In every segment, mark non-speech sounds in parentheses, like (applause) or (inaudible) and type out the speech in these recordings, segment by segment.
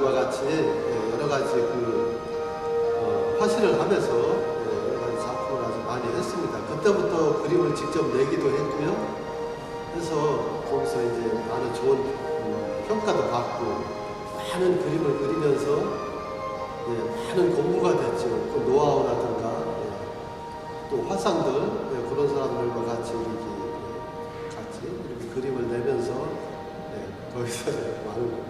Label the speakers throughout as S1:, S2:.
S1: 작가들과 같이 예, 여러 가지 그 어, 화실을 하면서 예, 여러 가지 작품을 아주 많이 했습니다. 그때부터 그림을 직접 내기도 했고요. 그래서 거기서 이제 많은 좋은 음, 평가도 받고 많은 그림을 그리면서 예, 많은 공부가 됐죠. 그 노하우라든가 예, 또 화상들 예, 그런 사람들과 같이 이렇게 예, 같이 이렇게 그림을 내면서 예, 거기서 (laughs) 많은 예,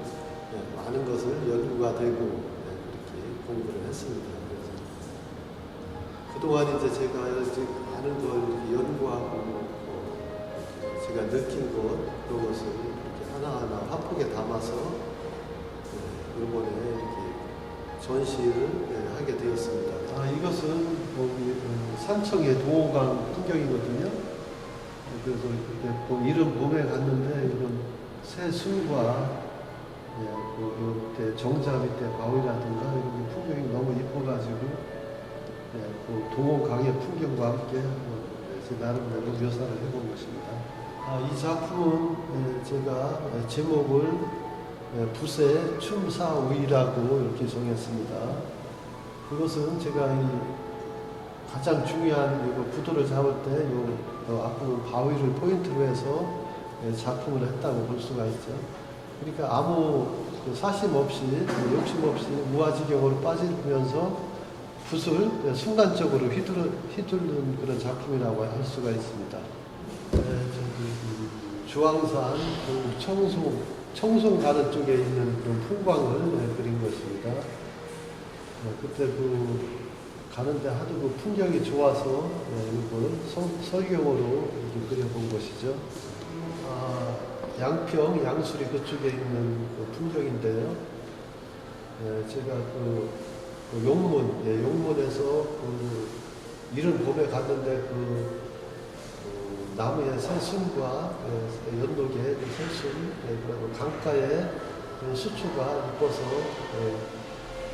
S1: 많은 것을 연구가 되고 예, 그렇게 공부를 했습니다. 그래서 그동안 이제 제가 많은 걸 연구하고 어, 제가 느낀 것 그런 것을 이렇게 하나하나 화폭에 담아서 예, 이번에 이렇게 전시를 예, 하게 되었습니다. 아, 이것은 거기 어, 산청의 도호강 풍경이거든요. 어, 그래서 이렇게 봄, 이른 봄에 갔는데 이런 새 술과 예, 그 밑에 정자 밑에 바위라든가 이런 게 풍경이 너무 이뻐가지고 예, 그 도호강의 풍경과 함께 어, 제 나름대로 묘사를 해본 것입니다. 아, 이 작품은 예, 제가 예, 제목을 예, 붓의 춤사위라고 이렇게 정했습니다. 그것은 제가 이 가장 중요한 이거 구도를 잡을 때요 앞부분 바위를 포인트로 해서 예, 작품을 했다고 볼 수가 있죠. 그러니까 아무 그 사심 없이 그 욕심 없이 무아지경으로 빠지면서 붓을 예, 순간적으로 휘두르, 휘두르 는 그런 작품이라고 할 수가 있습니다. 네, 그 주황산 그 청송 청송 가는 쪽에 있는 그런 풍광을 예, 그린 것입니다. 어, 그때 그 가는데 하도 그 풍경이 좋아서 예, 이걸 서, 설경으로 그려본 것이죠. 아, 양평, 양수리 그쪽에 있는 그 풍경인데요. 예, 제가 그, 그 용문, 예, 용문에서 그 이른 봄에 갔는데 그 어, 나무의 새순과 예, 연록의 그 새순, 예, 그리고 강가의 그 수초가 이뻐서 예,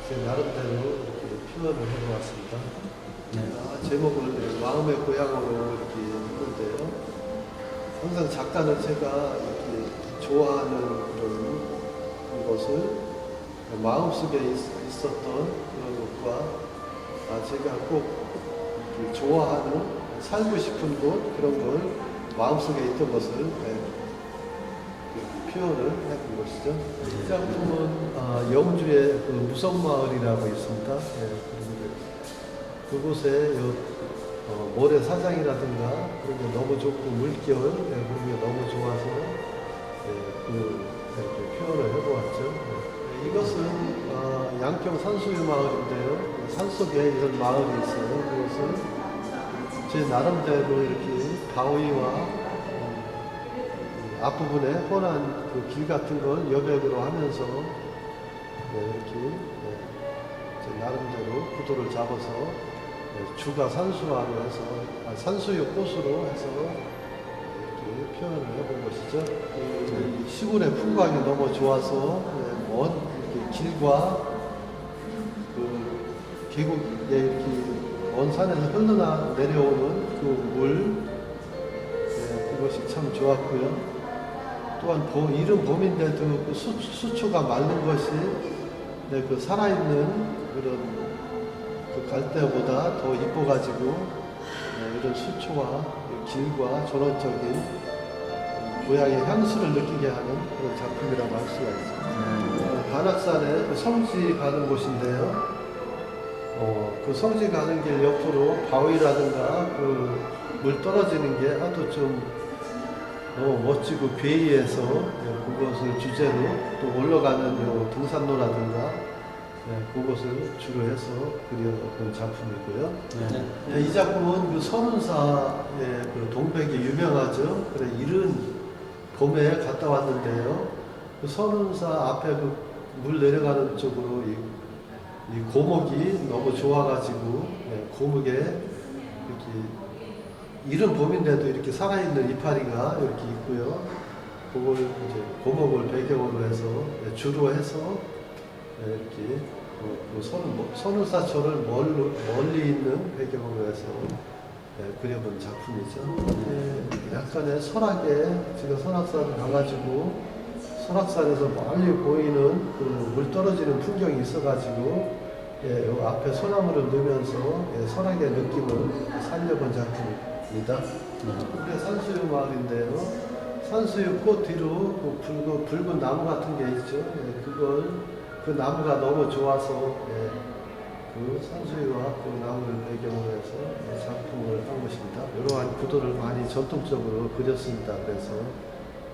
S1: 제 나름대로 이렇게 표현을 해보았습니다. 아, 제목을 마음의 고향으로 이렇게 했는데요. 항상 작가는 제가 이렇게 좋아하는 그런 것을 마음속에 있- 있었던 그런 것과 아, 제가 꼭 좋아하는 살고 싶은 곳 그런 걸 마음속에 있던 것을 네, 표현을 해본 것이죠. 이 작품은 아, 영주의 그 무성마을이라고 있습니다. 예, 그런데 그곳에 요, 어, 모래 사장이라든가 그런 게 너무 좋고 물결 예, 그런 게 너무 좋아서 예, 그 이렇게 표현을 해보았죠. 예. 이것은 어, 양평 산수유 마을인데요. 산속에 이런 마을이 있어요. 그것은 제 나름대로 이렇게 바위와 어, 앞부분에 훤한 그 길 같은 걸 여백으로 하면서 네, 이렇게 네, 제 나름대로 구도를 잡아서 네, 주가 산수화로 해서 아, 산수유 꽃으로 해서 이렇게 표현을 해본 것이죠. 그 시골의 풍광이 너무 좋아서 네, 먼 이렇게 길과 그 계곡에 이렇게 먼 산에서 흘러나 내려오는 그 물, 네, 그것이 참 좋았고요. 또한 봄, 이른 봄인데도 그 수, 수초가 마른 것이 네, 그 살아있는 그런 그 갈대보다 더 이뻐가지고 네, 이런 수초와 이 길과 전원적인 고향의 향수를 느끼게 하는 그런 작품이라고 할 수가 있습니다. 어, 관악산에 그 성지 가는 곳인데요. 어, 그 성지 가는 길 옆으로 바위라든가 그 물 떨어지는 게 하도 좀 너무 멋지고 괴이해서 예, 그것을 주제로 또 올라가는 요 등산로라든가 예, 그것을 주로 해서 그려본 작품이고요. 예, 이 작품은 그 선운사의 그 동백이 유명하죠. 그래 이른 봄에 갔다 왔는데요. 그 선운사 앞에 그 물 내려가는 쪽으로 이, 이 고목이 너무 좋아가지고 예, 고목에 이렇게 이른 봄인데도 이렇게 살아있는 이파리가 이렇게 있고요. 그걸 이제 고목을 배경으로 해서 예, 주로 해서 예, 이렇게 그, 그 선, 선울사초를 멀리, 멀리 있는 배경으로 해서 예, 그려본 작품이죠. 예, 약간의 설악에 제가 설악산 가가지고 설악산에서 멀리 보이는 그 물 떨어지는 풍경이 있어가지고 예, 요 앞에 소나무를 넣으면서 예, 설악의 느낌을 살려본 작품입니다. 우리 산수유 마을인데요. 산수유 꽃 뒤로 그 붉은, 붉은 나무 같은 게 있죠. 예, 그걸 그 나무가 너무 좋아서 예, 그 산수유와 그 나무를 배경으로 해서 예, 작품을 한 것입니다. 이러한 구도를 많이 전통적으로 그렸습니다. 그래서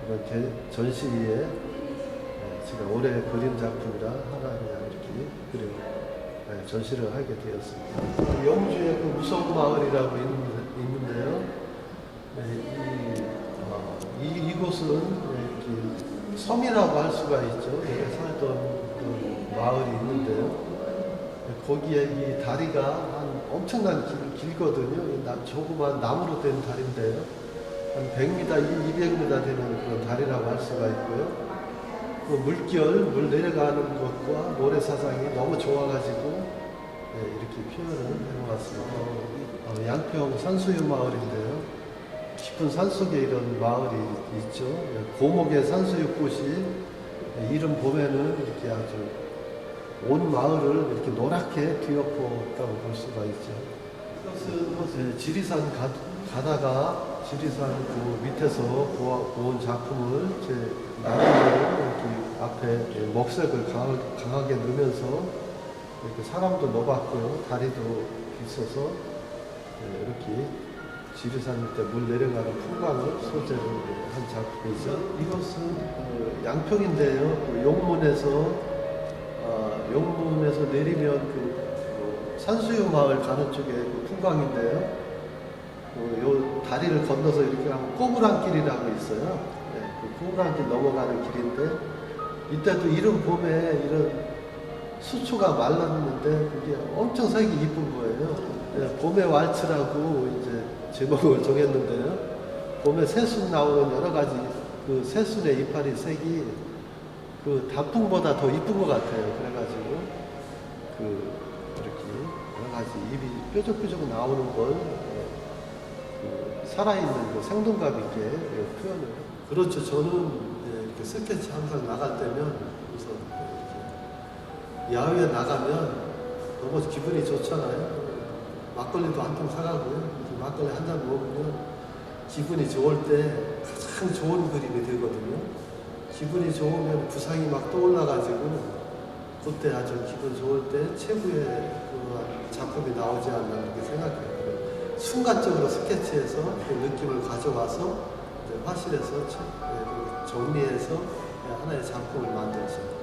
S1: 이번 개- 전시회에 예, 제가 올해 그린 작품이라 하나 그냥 이렇게 그려 예, 전시를 하게 되었습니다. 영주에 그 무서운 마을이라고 있는- 있는데요. 네, 이, 어, 이, 이곳은 이렇게 섬이라고 할 수가 있죠. 내가 살던 그 마을이 있는데요. 거기에 이 다리가 한 엄청난 길, 나, 조그만 나무로 된 다리인데요. 한 100m, 200m 되는 그런 다리라고 할 수가 있고요. 그 물결, 물 내려가는 것과 모래사장이 너무 좋아가지고 네, 이렇게 표현을 해놓았습니다. 어, 양평 산수유 마을인데요. 깊은 산속에 이런 마을이 있죠. 고목의 산수유 꽃이 이름 보면은 이렇게 아주 온 마을을 이렇게 노랗게 뒤엎었다고 볼 수가 있죠. 네, 지리산 가, 가다가 지리산 그 밑에서 보아, 본 작품을 제 나름대로 앞에 먹색을 강하, 강하게 넣으면서 이렇게 사람도 넣어봤고요. 다리도 있어서 네, 이렇게 지리산 밑에 물 내려가는 풍광을 소재로 한 작품이죠. 이것은 어, 양평인데요. 그 용문에서 어, 용문에서 내리면 그, 그 산수유 마을 가는 쪽에 그 풍광인데요. 어, 요 다리를 건너서 이렇게 하면 꼬부랑길이라고 있어요. 네, 그 꼬부랑길 넘어가는 길인데 이때도 이른 봄에 이런 수초가 말랐는데 그게 엄청 색이 이쁜 거예요. 네, 봄의 왈츠라고 이제 제목을 정했는데요. 봄에 새순 나오는 여러 가지 그 새순의 이파리 색이 그 단풍보다 더 이쁜 것 같아요. 그래가지고 그 이렇게 여러 가지 잎이 뾰족뾰족 나오는 걸 어, 그 살아있는 그 생동감 있게 예, 표현을. 그렇죠. 저는 예, 이렇게 스케치 항상 나갈 때면 이렇게 야외에 나가면 너무 기분이 좋잖아요. 막걸리도 한 통 사가고요. 이렇게 막걸리 한 잔 먹으면 기분이 좋을 때 가장 좋은 그림이 되거든요. 기분이 좋으면 구상이 막 떠올라가지고 그때 아주 기분 좋을 때 최고의 그 작품이 나오지 않나 그렇게 생각해요. 순간적으로 스케치해서 그 느낌을 가져와서 화실에서 체- 예, 그 정리해서 하나의 작품을 만들었습니다.